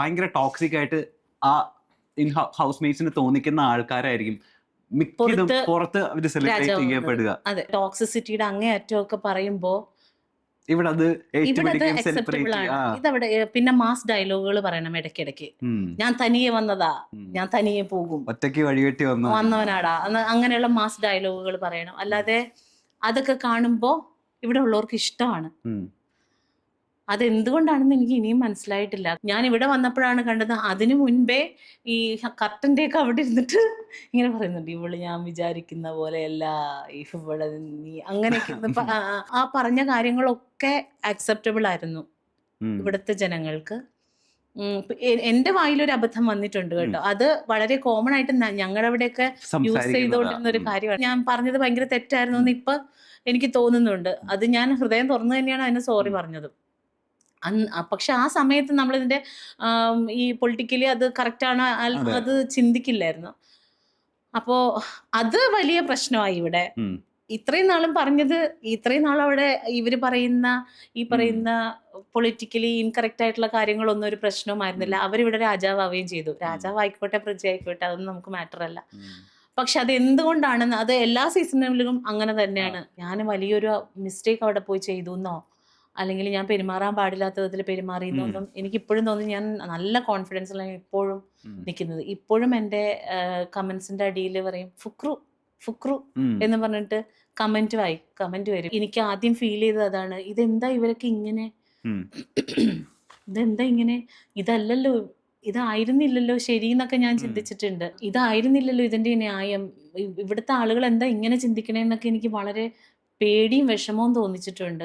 ഭയങ്കര ടോക്സിക് ആയിട്ട് ആ ഇൻ ഹൗസ് മേറ്റ്സിന് തോന്നിക്കുന്ന ആൾക്കാരായിരിക്കും. മിക്കതും പുറത്ത് സെലിബ്രേറ്റ്. ചെയ്യപ്പെടുക. അതെ ടോക്സിസിറ്റിയുടെ അങ്ങേയറ്റമൊക്കെ പറയുമ്പോ ഇവിടെ അത് ഇതവിടെ പിന്നെ മാസ് ഡയലോഗുകൾ പറയണം ഇടയ്ക്കിടയ്ക്ക്. ഞാൻ തനിയെ വന്നതാ. ഞാൻ തനിയെ പോകും. ഒറ്റയ്ക്ക് വഴിവെട്ടി വന്നു വന്നവനാടാ. അങ്ങനെയുള്ള മാസ് ഡയലോഗുകൾ പറയണം. അല്ലാതെ അതൊക്കെ കാണുമ്പോ ഇവിടെ ഉള്ളവർക്ക് ഇഷ്ടമാണ്. അതെന്തുകൊണ്ടാണെന്ന് എനിക്ക് ഇനിയും മനസ്സിലായിട്ടില്ല. ഞാൻ ഇവിടെ വന്നപ്പോഴാണ് കണ്ടത് അതിനു മുൻപേ ഈ കർട്ടന്റെ ഒക്കെ അവിടെ ഇരുന്നിട്ട് ഇങ്ങനെ പറയുന്നുണ്ട് ഇവൾ ഞാൻ വിചാരിക്കുന്ന പോലെയല്ല ഇവിടെ നീ അങ്ങനെയൊക്കെ. ആ- പറഞ്ഞ കാര്യങ്ങളൊക്കെ അക്സെപ്റ്റബിൾ ആയിരുന്നു. ഇവിടുത്തെ ജനങ്ങൾക്ക്. എന്റെ വായിലൊരു അബദ്ധം വന്നിട്ടുണ്ട് കേട്ടോ. അത് വളരെ കോമൺ ആയിട്ട് ഞങ്ങളവിടെയൊക്കെ യൂസ്. ചെയ്തുകൊണ്ടിരുന്ന ഒരു കാര്യമാണ്. ഞാൻ പറഞ്ഞത് ഭയങ്കര തെറ്റായിരുന്നു എന്ന് ഇപ്പൊ എനിക്ക് തോന്നുന്നുണ്ട്. അത് ഞാൻ ഹൃദയം തുറന്നു തന്നെയാണ് അതിന് സോറി പറഞ്ഞത്. അന്ന് പക്ഷെ ആ സമയത്ത് നമ്മളിതിന്റെ ഇതിന്റെ ഈ പൊളിറ്റിക്കലി അത് കറക്റ്റാണ് ആണ് അത്. ചിന്തിക്കില്ലായിരുന്നു. അപ്പോ അത് വലിയ പ്രശ്നമായി ഇവിടെ. ഇത്രയും നാളും പറഞ്ഞത് ഇത്രയും നാളും അവിടെ ഇവർ പറയുന്ന ഈ പറയുന്ന പൊളിറ്റിക്കലി ഇൻകറക്റ്റ് ആയിട്ടുള്ള കാര്യങ്ങളൊന്നും ഒരു പ്രശ്നവുമായിരുന്നില്ല. അവരിവിടെ രാജാവുകയും ചെയ്തു. രാജാവ് ആയിക്കോട്ടെ പ്രജ ആയിക്കോട്ടെ അതൊന്നും നമുക്ക് മാറ്റർ അല്ല പക്ഷെ അത് എന്തുകൊണ്ടാണെന്ന് അത് എല്ലാ സീസണുകളിലും അങ്ങനെ തന്നെയാണ്. ഞാൻ വലിയൊരു മിസ്റ്റേക്ക് അവിടെ പോയി ചെയ്തു എന്നോ അല്ലെങ്കിൽ ഞാൻ പെരുമാറാൻ പാടില്ലാത്ത വിധത്തിൽ പെരുമാറിയെന്നൊന്നും എനിക്ക് ഇപ്പോഴും തോന്നി ഞാൻ നല്ല കോൺഫിഡൻസിലാണ് ഇപ്പോഴും. നിൽക്കുന്നത്. ഇപ്പോഴും എന്റെ കമന്റ്സിന്റെ അടിയിൽ പറയും ഫുക്രു ഫുക്രു എന്ന് പറഞ്ഞിട്ട് കമന്റ് വായി കമന്റ് വരും. എനിക്ക് ആദ്യം ഫീൽ ചെയ്തത് അതാണ് ഇതെന്താ ഇവരൊക്കെ ഇങ്ങനെ. ഇതെന്താ ഇങ്ങനെ? ഇതല്ലല്ലോ ഇതായിരുന്നില്ലല്ലോ ശരി എന്നൊക്കെ ഞാൻ ചിന്തിച്ചിട്ടുണ്ട്. ഇതായിരുന്നില്ലല്ലോ ഇതിന്റെ ന്യായം. ഇവിടുത്തെ ആളുകൾ എന്താ ഇങ്ങനെ ചിന്തിക്കണേന്നൊക്കെ എനിക്ക് വളരെ പേടിയും വിഷമവും തോന്നിച്ചിട്ടുണ്ട്.